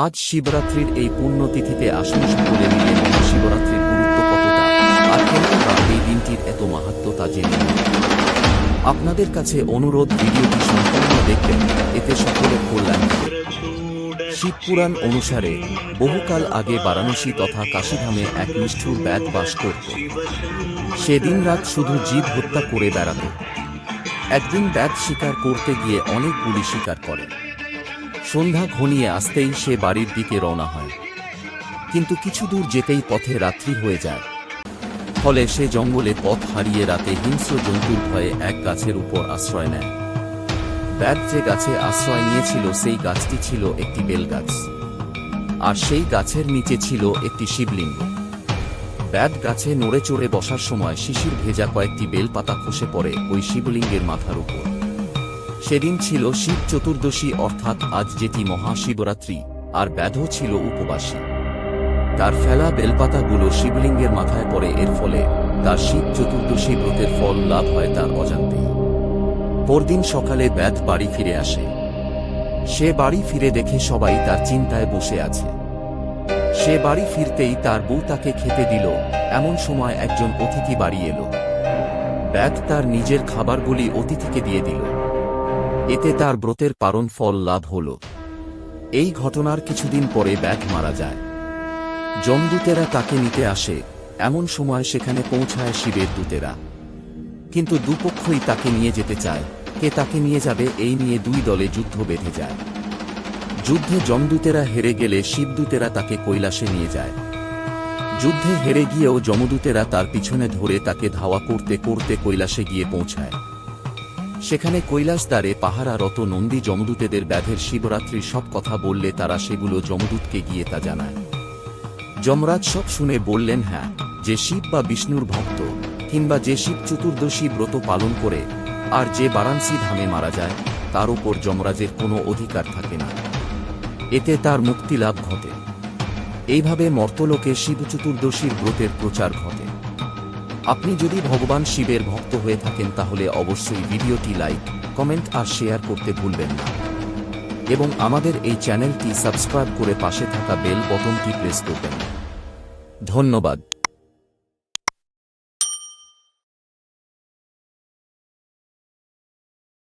আজ শিবরাত্রির এই পুণ্যতিথিতে আসুন সকলে মিলে মহাশিবরাত্রির গুরুত্ব কতটা? এই দিনটির এত মাহাত্ম তা জেনে আপনাদের কাছে অনুরোধ, ভিডিওটি সম্পূর্ণ দেখবেন। এতে সকলের কল্যাণ শিবপুরাণ অনুসারে বহুকাল আগে বারাণসী তথা কাশীধামে এক নিষ্ঠুর ব্যাত বাস করত। সেদিন রাত শুধু জীব হত্যা করে বেড়াত। একদিন ব্যাত শিকার করতে গিয়ে অনেকগুলি শিকার করে। সন্ধ্যা ঘনিয়ে আসতেই সে বাড়ির দিকে রওনা হয়। কিন্তু কিছু দূর যেতেই পথে রাত্রি হয়ে যায়। ফলে সে জঙ্গলে পথ হারিয়ে রাতে হিংস্র জন্তুর ভয়ে এক গাছের উপর আশ্রয় নেয়। ব্যাগ যে গাছে আশ্রয় নিয়েছিল, সেই গাছটি ছিল একটি বেলগাছ আর সেই গাছের নিচে ছিল একটি শিবলিঙ্গ। ব্যাগ গাছে নড়ে চড়ে বসার সময় শিশির ভেজা কয়েকটি বেলপাতা খসে পড়ে ওই শিবলিঙ্গের মাথার উপর। সেদিন ছিল শিব চতুর্দশী অর্থাৎ আজ যেটি মহাশিবরাত্রি, আর ব্যাধ ছিল উপবাসী। তার ফেলা বেলপাতাগুলো শিবলিঙ্গের মাথায় পড়ে, এর ফলে তার শিব চতুর্দশী ব্রতের ফল লাভ হয় তার অজান্তেই। পরদিন সকালে ব্যাধ বাড়ি ফিরে আসে। সে বাড়ি ফিরে দেখে সবাই তার চিন্তায় বসে আছে। সে বাড়ি ফিরতেই তার বউ তাকে খেতে দিল, এমন সময় একজন অতিথি বাড়ি এলো। ব্যাধ তার নিজের খাবারগুলি অতিথিকে দিয়ে দিল। এতে তার ব্রতের পারণ ফল লাভ হল। এই ঘটনার কিছুদিন পরে ব্যাধ মারা যায়। যমদূতেরা তাকে নিতে আসে, এমন সময় সেখানে পৌঁছায় শিবের দূতেরা। কিন্তু দুপক্ষই তাকে নিয়ে যেতে চায়, কে তাকে নিয়ে যাবে এই নিয়ে দুই দলে যুদ্ধ বেঁধে যায়। যুদ্ধে যমদূতেরা হেরে গেলে শিবদূতেরা তাকে কৈলাসে নিয়ে যায়। যুদ্ধে হেরে গিয়েও যমদূতেরা তার পিছনে ধরে তাকে ধাওয়া করতে করতে কৈলাসে গিয়ে পৌঁছায়। সেখানে কৈলাস দ্বারে পাহারারত নন্দী যমদূতেদের ব্যাধের শিবরাত্রির সব কথা বললে তারা সেগুলো যমদূতকে গিয়ে তা জানায়। যমরাজ সব শুনে বললেন হ্যাঁ যে শিব বা বিষ্ণুর ভক্ত কিংবা যে শিব চতুর্দশী ব্রত পালন করে আর যে বারাণসী ধামে মারা যায়, তার উপর যমরাজের কোনো অধিকার থাকে না। এতে তার মুক্তি লাভ ঘটে। এইভাবে মর্তলোকে শিব চতুর্দশীর ব্রতের প্রচার ঘটে। আপনি যদি ভগবান শিবের ভক্ত হয়ে থাকেন, তাহলে অবশ্যই ভিডিওটি লাইক, কমেন্ট আর শেয়ার করতে ভুলবেন না। এবং আমাদের এই চ্যানেলটি সাবস্ক্রাইব করে পাশে থাকা বেল বটনটি প্রেস করবেন। ধন্যবাদ।